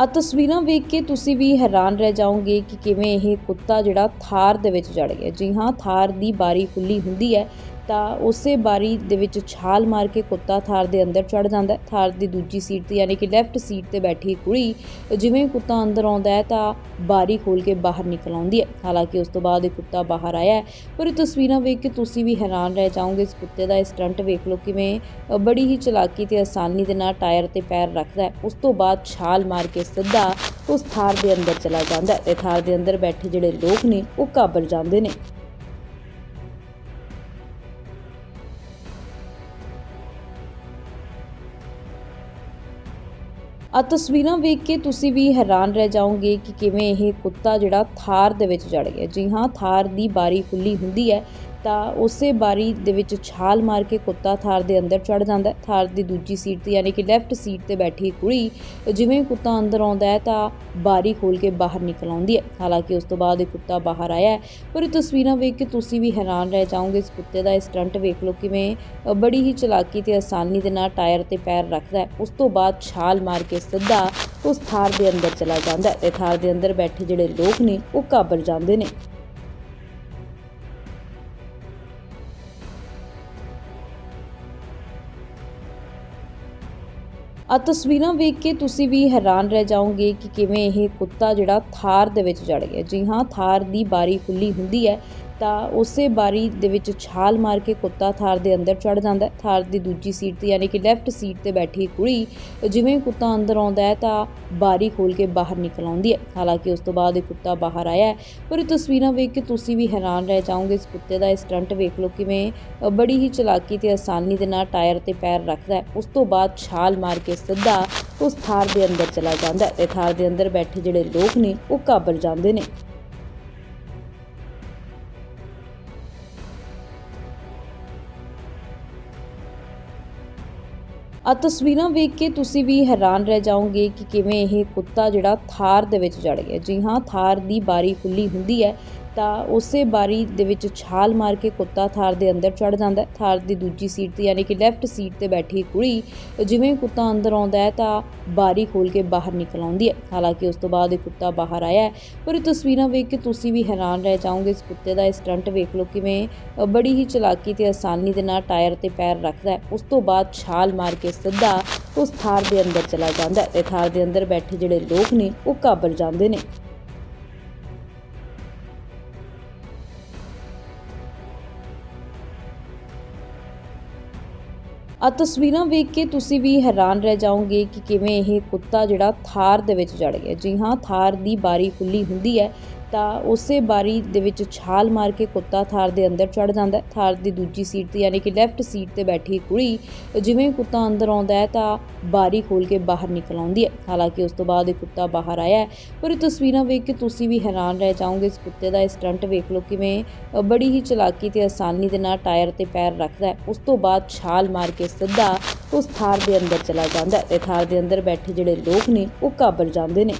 ਆ ਤਸਵੀਰਾਂ ਵੇਖ ਕੇ ਤੁਸੀਂ ਵੀ ਹੈਰਾਨ ਰਹਿ ਜਾਓਗੇ ਕਿ ਕਿਵੇਂ ਇਹ ਕੁੱਤਾ ਜਿਹੜਾ ਥਾਰ ਦੇ ਵਿੱਚ ਜੜ ਗਿਆ। ਜੀ ਹਾਂ, ਥਾਰ ਦੀ ਬਾਰੀ ਖੁੱਲੀ ਹੁੰਦੀ ਹੈ। ਤਾਂ ਉਸੇ ਬਾਰੀ ਦੇ ਵਿੱਚ ਛਾਲ ਮਾਰ ਕੇ ਕੁੱਤਾ ਥਾਰ ਦੇ ਅੰਦਰ ਚੜ ਜਾਂਦਾ ਹੈ। ਥਾਰ ਦੀ ਦੂਜੀ ਸੀਟ ਤੇ ਯਾਨੀ ਕਿ ਲੈਫਟ ਸੀਟ ਤੇ ਬੈਠੀ ਕੁੜੀ ਜਿਵੇਂ ਕੁੱਤਾ ਅੰਦਰ ਆਉਂਦਾ ਹੈ ਤਾਂ ਬਾਰੀ ਖੋਲ ਕੇ ਬਾਹਰ ਨਿਕਲ ਆਉਂਦੀ ਹੈ। ਹਾਲਾਂਕਿ ਉਸ ਤੋਂ ਬਾਅਦ ਇਹ ਕੁੱਤਾ ਬਾਹਰ ਆਇਆ ਹੈ, ਪਰ ਇਹ ਤਸਵੀਰਾਂ ਵੇਖ ਕੇ ਤੁਸੀਂ ਵੀ ਹੈਰਾਨ ਰਹਿ ਜਾਓਗੇ। ਇਸ ਕੁੱਤੇ ਦਾ ਇਹ ਸਟੰਟ ਵੇਖ ਲਓ ਕਿਵੇਂ ਬੜੀ ਹੀ ਚਲਾਕੀ ਤੇ ਆਸਾਨੀ ਦੇ ਨਾਲ ਟਾਇਰ ਤੇ ਪੈਰ ਰੱਖਦਾ ਹੈ। ਉਸ ਤੋਂ ਬਾਅਦ ਛਾਲ ਮਾਰ ਕੇ ਸਿੱਧਾ ਉਸ ਥਾਰ ਦੇ ਅੰਦਰ ਚਲਾ ਜਾਂਦਾ ਹੈ। ਤੇ ਥਾਰ ਦੇ ਅੰਦਰ ਬੈਠੇ ਜਿਹੜੇ ਲੋਕ ਨੇ, ਉਹ ਕਾਬਲ ਜਾਂਦੇ ਨੇ। ਆ ਤਸਵੀਰਾਂ ਵੇਖ ਕੇ ਤੁਸੀਂ ਵੀ ਹੈਰਾਨ ਰਹਿ ਜਾਓਗੇ ਕਿ ਕਿਵੇਂ ਇਹ ਕੁੱਤਾ ਜਿਹੜਾ ਥਾਰ ਦੇ ਵਿੱਚ ਜੜ ਗਿਆ। ਜੀ ਹਾਂ, ਥਾਰ ਦੀ ਬਾਰੀ ਖੁੱਲੀ ਹੁੰਦੀ ਹੈ। ਤਾਂ ਉਸੇ ਬਾਰੀ ਦੇ ਵਿੱਚ ਛਾਲ ਮਾਰ ਕੇ ਕੁੱਤਾ ਥਾਰ ਦੇ ਅੰਦਰ ਚੜ ਜਾਂਦਾ ਥਾਰ ਦੀ ਦੂਜੀ ਸੀਟ ਤੇ ਯਾਨੀ ਕਿ ਲੈਫਟ ਸੀਟ ਤੇ ਬੈਠੀ ਕੁੜੀ ਜਿਵੇਂ ਕੁੱਤਾ ਅੰਦਰ ਆਉਂਦਾ ਹੈ ਤਾਂ ਬਾਰੀ ਖੋਲ ਕੇ ਬਾਹਰ ਨਿਕਲ ਆਉਂਦੀ ਹੈ। ਹਾਲਾਂਕਿ ਉਸ ਤੋਂ ਬਾਅਦ ਇਹ ਕੁੱਤਾ ਬਾਹਰ ਆਇਆ ਪਰ ਇਹ ਤਸਵੀਰਾਂ ਵੇਖ ਕੇ ਤੁਸੀਂ ਵੀ ਹੈਰਾਨ ਰਹਿ ਜਾਓਗੇ। ਇਸ ਕੁੱਤੇ ਦਾ ਇਹ ਸਟੰਟ ਵੇਖ ਲਓ ਕਿਵੇਂ ਬੜੀ ਹੀ ਚਲਾਕੀ ਤੇ ਆਸਾਨੀ ਦੇ ਨਾਲ ਟਾਇਰ ਤੇ ਪੈਰ ਰੱਖਦਾ ਹੈ। ਉਸ ਤੋਂ ਬਾਅਦ ਛਾਲ ਮਾਰ ਕੇ ਸਿੱਧਾ ਉਸ ਥਾਰ ਦੇ ਅੰਦਰ ਚਲਾ ਜਾਂਦਾ ਹੈ। ਤੇ ਥਾਰ ਦੇ ਅੰਦਰ ਬੈਠੇ ਜਿਹੜੇ ਲੋਕ ਨੇ, ਉਹ ਕਾਬਲ ਜਾਂਦੇ ਨੇ। ਆ ਤਸਵੀਰਾਂ ਵੇਖ ਕੇ ਤੁਸੀਂ ਵੀ ਹੈਰਾਨ ਰਹਿ ਜਾਓਗੇ ਕਿ ਕਿਵੇਂ ਇਹ ਕੁੱਤਾ ਜਿਹੜਾ ਥਾਰ ਦੇ ਵਿੱਚ ਜੜ ਗਿਆ। ਜੀ ਹਾਂ, ਥਾਰ ਦੀ ਬਾਰੀ ਖੁੱਲੀ ਹੁੰਦੀ ਹੈ। ਤਾਂ ਉਸੇ ਬਾਰੀ ਦੇ ਵਿੱਚ ਛਾਲ ਮਾਰ ਕੇ ਕੁੱਤਾ ਥਾਰ ਦੇ ਅੰਦਰ ਚੜ ਜਾਂਦਾ ਹੈ। ਥਾਰ ਦੀ ਦੂਜੀ ਸੀਟ ਤੇ ਯਾਨੀ ਕਿ ਲੈਫਟ ਸੀਟ ਤੇ ਬੈਠੀ ਕੁੜੀ ਜਿਵੇਂ ਹੀ ਕੁੱਤਾ ਅੰਦਰ ਆਉਂਦਾ ਹੈ ਤਾਂ ਬਾਰੀ ਖੋਲ ਕੇ ਬਾਹਰ ਨਿਕਲ ਆਉਂਦੀ ਹੈ। ਹਾਲਾਂਕਿ ਉਸ ਤੋਂ ਬਾਅਦ ਇਹ ਕੁੱਤਾ ਬਾਹਰ ਆਇਆ ਪਰ ਇਹ ਤਸਵੀਰਾਂ ਵੇਖ ਕੇ ਤੁਸੀਂ ਵੀ ਹੈਰਾਨ ਰਹਿ ਜਾਓਗੇ। ਇਸ ਕੁੱਤੇ ਦਾ ਇਹ ਸਟੰਟ ਵੇਖ ਲਓ ਕਿਵੇਂ ਬੜੀ ਹੀ ਚਲਾਕੀ ਤੇ ਆਸਾਨੀ ਦੇ ਨਾਲ ਟਾਇਰ ਤੇ ਪੈਰ ਰੱਖਦਾ ਹੈ। ਉਸ ਤੋਂ ਬਾਅਦ ਛਾਲ ਮਾਰ ਕੇ ਸਿੱਧਾ ਉਸ ਥਾਰ ਦੇ ਅੰਦਰ ਚਲਾ ਜਾਂਦਾ ਹੈ ਤੇ ਥਾਰ ਦੇ ਅੰਦਰ ਬੈਠੇ ਜਿਹੜੇ ਲੋਕ ਨੇ ਉਹ ਕਾਬਲ ਜਾਂਦੇ ਨੇ। ਆ ਤਸਵੀਰਾਂ ਵੇਖ ਕੇ ਤੁਸੀਂ ਵੀ ਹੈਰਾਨ ਰਹਿ ਜਾਓਗੇ ਕਿ ਕਿਵੇਂ ਇਹ ਕੁੱਤਾ ਜਿਹੜਾ ਥਾਰ ਦੇ ਵਿੱਚ ਜੜ ਗਿਆ। ਜੀ ਹਾਂ, ਥਾਰ ਦੀ ਬਾਰੀ ਖੁੱਲੀ ਹੁੰਦੀ ਹੈ। ਤਾਂ ਉਸੇ ਬਾਰੀ ਦੇ ਵਿੱਚ ਛਾਲ ਮਾਰ ਕੇ ਕੁੱਤਾ ਥਾਰ ਦੇ ਅੰਦਰ ਚੜ ਜਾਂਦਾ ਹੈ। ਥਾਰ ਦੀ ਦੂਜੀ ਸੀਟ ਤੇ ਯਾਨੀ ਕਿ ਲੈਫਟ ਸੀਟ ਤੇ ਬੈਠੀ ਕੁੜੀ ਜਿਵੇਂ ਕੁੱਤਾ ਅੰਦਰ ਆਉਂਦਾ ਹੈ ਤਾਂ ਬਾਰੀ ਖੋਲ ਕੇ ਬਾਹਰ ਨਿਕਲ ਆਉਂਦੀ ਹੈ। ਹਾਲਾਂਕਿ ਉਸ ਤੋਂ ਬਾਅਦ ਇਹ ਕੁੱਤਾ ਬਾਹਰ ਆਇਆ ਹੈ, ਪਰ ਇਹ ਤਸਵੀਰਾਂ ਵੇਖ ਕੇ ਤੁਸੀਂ ਵੀ ਹੈਰਾਨ ਰਹਿ ਜਾਓਗੇ। ਇਸ ਕੁੱਤੇ ਦਾ ਇਹ ਸਟੰਟ ਵੇਖ ਲਓ ਕਿਵੇਂ ਬੜੀ ਹੀ ਚਲਾਕੀ ਤੇ ਆਸਾਨੀ ਦੇ ਨਾਲ ਟਾਇਰ ਤੇ ਪੈਰ ਰੱਖਦਾ ਹੈ। ਉਸ ਤੋਂ ਬਾਅਦ ਛਾਲ ਮਾਰ ਕੇ ਸਿੱਧਾ ਉਸ ਥਾਰ ਦੇ ਅੰਦਰ ਚਲਾ ਜਾਂਦਾ ਹੈ ਤੇ ਥਾਰ ਦੇ ਅੰਦਰ ਬੈਠੇ ਜਿਹੜੇ ਲੋਕ ਨੇ, ਉਹ ਕਾਬਲ ਜਾਂਦੇ ਨੇ। ਆ ਤਸਵੀਰਾਂ ਵੇਖ ਕੇ ਤੁਸੀਂ ਵੀ ਹੈਰਾਨ ਰਹਿ ਜਾਓਗੇ ਕਿ ਕਿਵੇਂ ਇਹ ਕੁੱਤਾ ਜਿਹੜਾ ਥਾਰ ਦੇ ਵਿੱਚ ਜੜ ਗਿਆ। ਜੀ ਹਾਂ, ਥਾਰ ਦੀ ਬਾਰੀ ਖੁੱਲੀ ਹੁੰਦੀ ਹੈ। ਤਾਂ ਉਸੇ ਬਾਰੀ ਦੇ ਵਿੱਚ ਛਾਲ ਮਾਰ ਕੇ ਕੁੱਤਾ ਥਾਰ ਦੇ ਅੰਦਰ ਚੜ ਜਾਂਦਾ ਥਾਰ ਦੀ ਦੂਜੀ ਸੀਟ ਤੇ ਯਾਨੀ ਕਿ ਲੈਫਟ ਸੀਟ ਤੇ ਬੈਠੀ ਕੁੜੀ, ਜਿਵੇਂ ਹੀ ਕੁੱਤਾ ਅੰਦਰ ਆਉਂਦਾ ਹੈ ਤਾਂ ਬਾਰੀ ਖੋਲ ਕੇ ਬਾਹਰ ਨਿਕਲ ਆਉਂਦੀ ਹੈ। ਹਾਲਾਂਕਿ ਉਸ ਤੋਂ ਬਾਅਦ ਇਹ ਕੁੱਤਾ ਬਾਹਰ ਆਇਆ ਹੈ, ਪਰ ਇਹ ਤਸਵੀਰਾਂ ਵੇਖ ਕੇ ਤੁਸੀਂ ਵੀ ਹੈਰਾਨ ਰਹਿ ਜਾਓਗੇ। ਇਸ ਕੁੱਤੇ ਦਾ ਇਹ ਸਟੰਟ ਵੇਖ ਲਓ ਕਿਵੇਂ ਬੜੀ ਹੀ ਚਲਾਕੀ ਤੇ ਆਸਾਨੀ ਦੇ ਨਾਲ ਟਾਇਰ ਤੇ ਪੈਰ ਰੱਖਦਾ ਹੈ। ਉਸ ਤੋਂ ਬਾਅਦ ਛਾਲ ਮਾਰ ਕੇ ਸਿੱਧਾ ਉਸ ਥਾਰ ਦੇ ਅੰਦਰ ਚਲਾ ਜਾਂਦਾ ਹੈ। ਤੇ ਥਾਰ ਦੇ ਅੰਦਰ ਬੈਠੇ ਜਿਹੜੇ ਲੋਕ ਨੇ, ਉਹ ਕਾਬਲ ਜਾਂਦੇ ਨੇ।